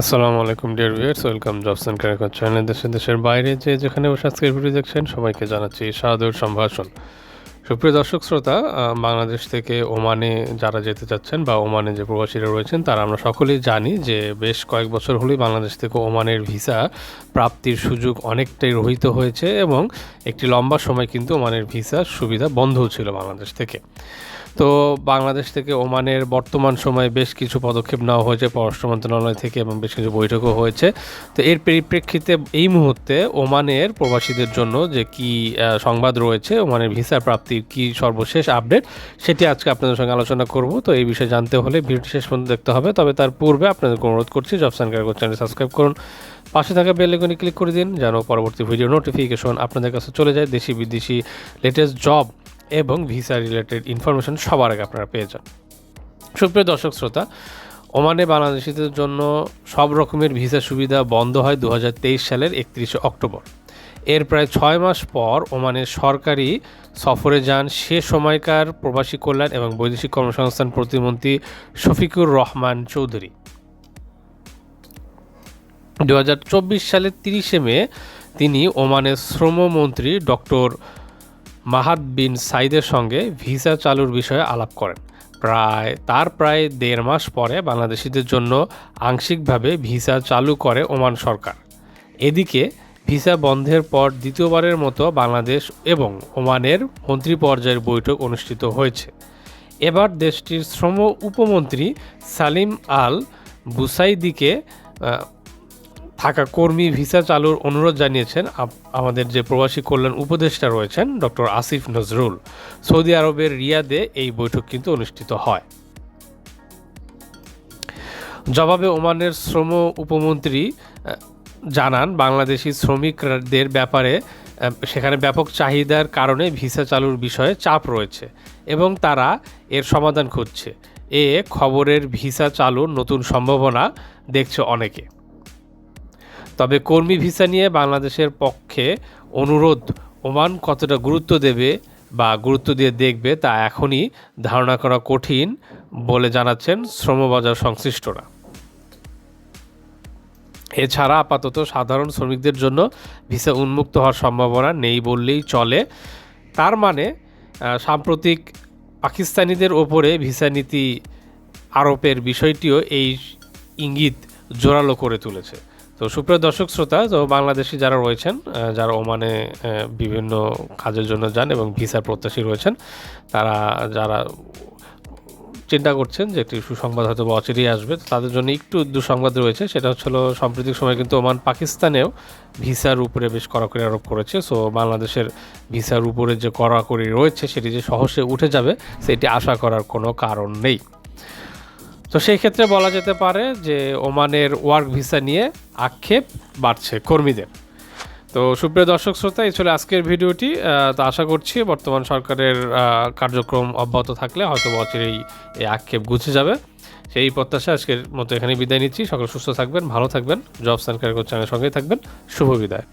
আসসালামু আলাইকুম dear viewers welcome jobs and career channel দেশে দেশের বাইরে যে যেখানে বসে আজকের ভিডিও দেখছেন, সবাইকে জানাচ্ছি সাদর সম্ভাষণ। সুপ্রিয় দর্শক, শ্রোতা বাংলাদেশ থেকে ওমানে যারা যেতে চাচ্ছেন বা ওমানে যে প্রবাসীরা রয়েছেন, তারা আমরা সকলেই জানি যে বেশ কয়েক বছর হলেই বাংলাদেশ থেকে ওমানের ভিসা প্রাপ্তির সুযোগ অনেকটাই রহিত হয়েছে এবং একটি লম্বা সময় কিন্তু ওমানের ভিসা সুবিধা বন্ধও ছিল বাংলাদেশ থেকে। তো বাংলাদেশ থেকে ওমানের বর্তমান সময়ে বেশ কিছু পদক্ষেপ নেওয়া হয়েছে, পররাষ্ট্র মন্ত্রণালয় থেকে এবং বেশ কিছু বৈঠকও হয়েছে। তো এর পরিপ্রেক্ষিতে এই মুহূর্তে ওমানের প্রবাসীদের জন্য যে কি সংবাদ রয়েছে, ওমানের ভিসা প্রাপ্তির কি সর্বশেষ আপডেট সেটি আজকে আপনাদের সঙ্গে আলোচনা করব। তো এই বিষয়ে জানতে হলে ভিডিওটি শেষ পর্যন্ত দেখতে হবে। তবে তার পূর্বে আপনাদেরকে অনুরোধ করছি জব ক্যারিয়ার চ্যানেল সাবস্ক্রাইব করুন। পাশে থাকা বেল আইকনে ক্লিক করে দিন যেন পরবর্তী ভিডিও নোটিফিকেশন আপনাদের কাছে চলে যায় দেশি বিদেশি লেটেস্ট জব এবং ভিসা রিলেটেড ইনফরমেশন সবার আগে আপনারা পেয়ে যান। সুপ্রিয় দর্শক শ্রোতা, ওমানে বাংলাদেশিদের জন্য সব রকমের ভিসা সুবিধা বন্ধ হয় দু হাজার তেইশ সালের একত্রিশে অক্টোবর। এর প্রায় ছয় মাস পর ওমানের সরকারি সফরে যান সে সময়কার প্রবাসী কল্যাণ এবং বৈদেশিক কর্মসংস্থান প্রতিমন্ত্রী শফিকুর রহমান চৌধুরী। দু হাজার চব্বিশ সালের তিরিশে মে তিনি ওমানের শ্রমমন্ত্রী ডক্টর মাহাদ বিন সাইদের সঙ্গে ভিসা চালুর বিষয়ে আলাপ করেন। প্রায়, তার প্রায় দেড় মাস পরে বাংলাদেশিদের জন্য আংশিকভাবে ভিসা চালু করে ওমান সরকার। এদিকে ভিসা বন্ধের পর দ্বিতীয়বারের মতো বাংলাদেশ এবং ওমানের মন্ত্রী পর্যায়ের বৈঠক অনুষ্ঠিত হয়েছে। এবার দেশটির শ্রম উপমন্ত্রী সালিম আল বুসাইদিকে থাকা কর্মী ভিসা চালুর অনুরোধ জানিয়েছেন আমাদের যে প্রবাসী কল্যাণ উপদেষ্টা রয়েছেন ডক্টর আসিফ নজরুল। সৌদি আরবের রিয়াদে এই বৈঠক কিন্তু অনুষ্ঠিত হয়। জবাবে ওমানের শ্রম উপমন্ত্রী জানান, বাংলাদেশি শ্রমিকদের ব্যাপারে সেখানে ব্যাপক চাহিদার কারণে ভিসা চালুর বিষয়ে চাপ রয়েছে এবং তারা এর সমাধান খুঁজছে। এ খবরের ভিসা চালুর নতুন সম্ভাবনা দেখছে অনেকে। তবে কর্মী ভিসা নিয়ে বাংলাদেশের পক্ষে অনুরোধ, ওমান কতটা গুরুত্ব দেবে বা গুরুত্ব দিয়ে দেখবে তা এখনই ধারণা করা কঠিন বলে জানাচ্ছেন শ্রমবাজার সংশ্লিষ্টরা। এছাড়া আপাতত সাধারণ শ্রমিকদের জন্য ভিসা উন্মুক্ত হওয়ার সম্ভাবনা নেই বললেই চলে। তার মানে সাম্প্রতিক পাকিস্তানিদের ওপরে ভিসা নীতি আরোপের বিষয়টিও এই ইঙ্গিত জোরালো করে তুলেছে। তো সুপ্রিয় দর্শক শ্রোতা, তো বাংলাদেশি যারা রয়েছেন যারা ওমানে বিভিন্ন কাজের জন্য যান এবং ভিসা প্রত্যাশী রয়েছেন, তারা, যারা চিন্তা করছেন যে একটি সুসংবাদ হয়তো বা অচিরেই আসবে। তাদের জন্য একটু দুঃসংবাদ রয়েছে। সেটা হচ্ছিল সাম্প্রতিক সময় কিন্তু ওমান পাকিস্তানেও ভিসার উপরে বেশ কড়াকড়ি আরোপ করেছে। সো বাংলাদেশের ভিসার উপরে যে কড়াকড়ি রয়েছে, সেটি যে সহজে উঠে যাবে, সেটি আশা করার কোনো কারণ নেই। তো সেই ক্ষেত্রে বলা যেতে পারে যে ওমানের ওয়ার্ক ভিসা নিয়ে আক্ষেপ বাড়ছে কর্মীদের। তো সুপ্রিয় দর্শক শ্রোতা, এই ছিল আজকের ভিডিওটি। তো আশা করছি বর্তমান সরকারের কার্যক্রম অব্যাহত থাকলে হয়তো বছরেই এই আক্ষেপ গুছে যাবে। সেই প্রত্যাশা আজকের মতো এখানে বিদায় নিচ্ছি। সকল সুস্থ থাকবেন, ভালো থাকবেন। জবস অ্যান্ড ক্যারিয়ার চ্যানেলের সঙ্গেই থাকবেন। শুভ বিদায়।